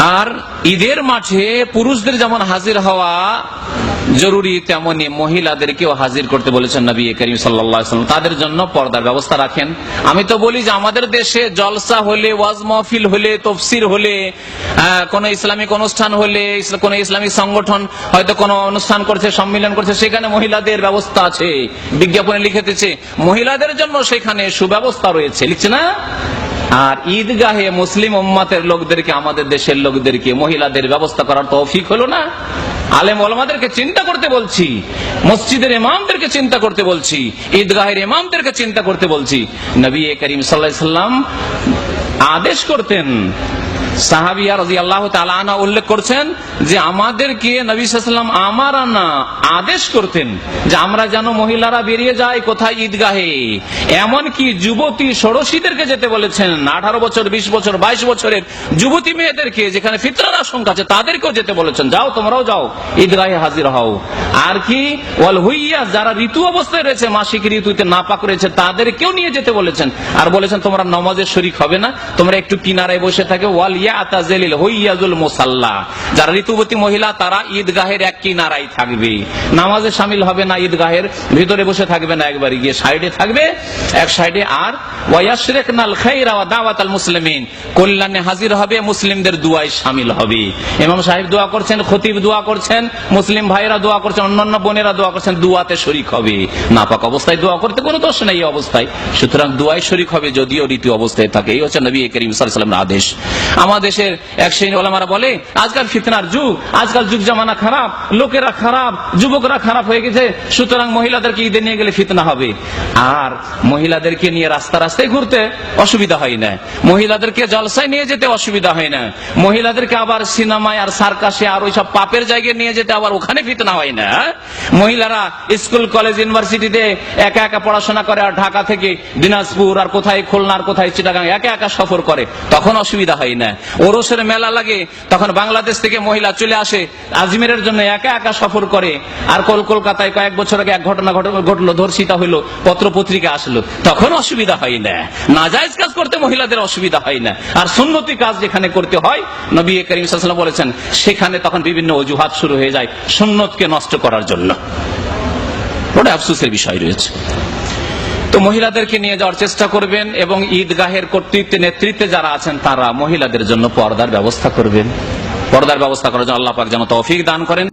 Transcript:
আর ঈদের মাঠে পুরুষদের যেমন হাজির হওয়া জরুরি, তেমনি মহিলাদেরকেও হাজির করতে বলেছেন নবী করিম সাল্লাম তাদের জন্য পর্দার ব্যবস্থা রাখেন। আমি তো বলি যে আমাদের দেশে জলসা হলে, ওয়াজ মহফিল হলে, তফসির হলে কোন ইসলামিক অনুষ্ঠান হলে কোন ইসলামিক সংগঠন হয়তো কোন অনুষ্ঠান করছে, সম্মেলন করছে, সেখানে মহিলাদের ব্যবস্থা আছে। বিজ্ঞাপনে লিখেতেছে মহিলাদের জন্য সেখানে সুব্যবস্থা রয়েছে। লিখছে না? আর ঈদগাহে মুসলিম উম্মাতের লোকদেরকে, আমাদের দেশের লোকদেরকে, মহিলাদের ব্যবস্থা করার তৌফিক হলো না? আলেম ওলামাদেরকে চিন্তা করতে বলছি, মসজিদের ইমামদেরকে চিন্তা করতে বলছি, ঈদগাহের ইমামদেরকে চিন্তা করতে বলছি। নবী করিম সাল্লাহ সাল্লাম আদেশ করতেন উল্লেখ করছেন যে আমাদেরকে নবী আমার না আদেশ করতেন যে আমরা যেন মহিলারা বেরিয়ে যায় কোথায় ঈদগাহে। যুবতী ষোড়শীদেরকে যেতে বলেছেন, আঠারো বছর, বিশ বছর, বাইশ বছরের যুবতী মেয়েদেরকে যেখানে ফিতরার আশঙ্কা আছে তাদেরকেও যেতে বলেছেন, যাও তোমরাও যাও, ঈদগাহে হাজির হও। আর কি, ওয়াল হুইয়া, যারা ঋতু অবস্থায় রয়েছে, মাসিক ঋতুতে নাপাক রয়েছে, তাদেরকেও নিয়ে যেতে বলেছেন। আর বলেছেন, তোমরা নমাজের শরিক হবে না, তোমরা একটু কিনারায় বসে থাকে, ওয়াল যারা ঋতুবতী মহিলা, তারা ঈদগাহের এক কিনারায় থাকবে। নামাজে শামিল হবে না ঈদগাহের, ভিতরে বসে থাকবে না, একবার গিয়ে সাইডে থাকবে। এক সাইডে আর ওয়াশরেক নাল খাইরা ওয়া দাওয়াত মুসলিমিন। কল্যাণে হাজির হবে, মুসলিমদের দুয়ায় শামিল হবে। ইমাম সাহেব দোয়া করছেন মুসলিম ভাইরা দোয়া করছেন, অন্যান্য বোনেরা দোয়া করছেন হবে। নাপাক অবস্থায় দোয়া করতে কোনো অবস্থায়। সুতরাং দুয়ায় শরিক হবে যদিও অবস্থায় থাকে। এই হচ্ছে নবী আদেশ। আমাদের দেশের এক শ্রেণি ওলামারা বলে, আজকাল ফিতনার যুগ, আজকাল যুগ জামানা খারাপ, লোকেরা খারাপ, যুবকরা খারাপ হয়ে গেছে, সুতরাং মহিলাদেরকে ঈদে নিয়ে গেলে ফিতনা হবে। আর মহিলাদেরকে নিয়ে রাস্তা রাস্তায় ঘুরতে অসুবিধা হয় না। মহিলাদেরকে জলসায় নিয়ে যেতে অসুবিধা হয় না। মহিলাদেরকে আবার সিনেমায় আর সার্কাসে আর ওইসব পাপের জায়গায় নিয়ে যেতে আবার ওখানে ফিতনা হয় না। মহিলারা স্কুল, কলেজ, ইউনিভার্সিটিতে একা একা পড়াশোনা করে আর ঢাকা থেকে দিনাজপুর আর কোথায় খুলনার কোথায় চিটাগাং একা একা সফর করে, তখন অসুবিধা হয় না। ওরসের মেলা লাগে, তখন বাংলাদেশ থেকে মহিলা চলে আসে, আজমিরের জন্য একা একা সফর করে। আর কল কলকাতায় কয়েক বছর আগে এক ঘটনা ঘটলো, ধর্ষিতা হইল পত্র পত্রিকা আসলো। তখন অসুবিধা হয় না। নাজায়জ কাজ করতে মহিলাদের অসুবিধা হয় না। আর সুন্নতি কাজ যেখানে করতে হয়, নবী করিম সাল্লাম বলেছেন, সেখানে তখন বিভিন্ন অজুহাত শুরু হয়ে যায় সুন্নতকে নষ্ট করার জন্য। ওটা আফসোসের বিষয় রয়েছে। তো মহিলাদেরকে নিয়ে যাওয়ার চেষ্টা করবেন এবং ঈদগাহের কর্তৃত্বে নেতৃত্বে যারা আছেন তারা মহিলাদের জন্য পর্দার ব্যবস্থা করবেন। পর্দার ব্যবস্থা করার জন্য আল্লাহ পাক যেন তৌফিক দান করেন।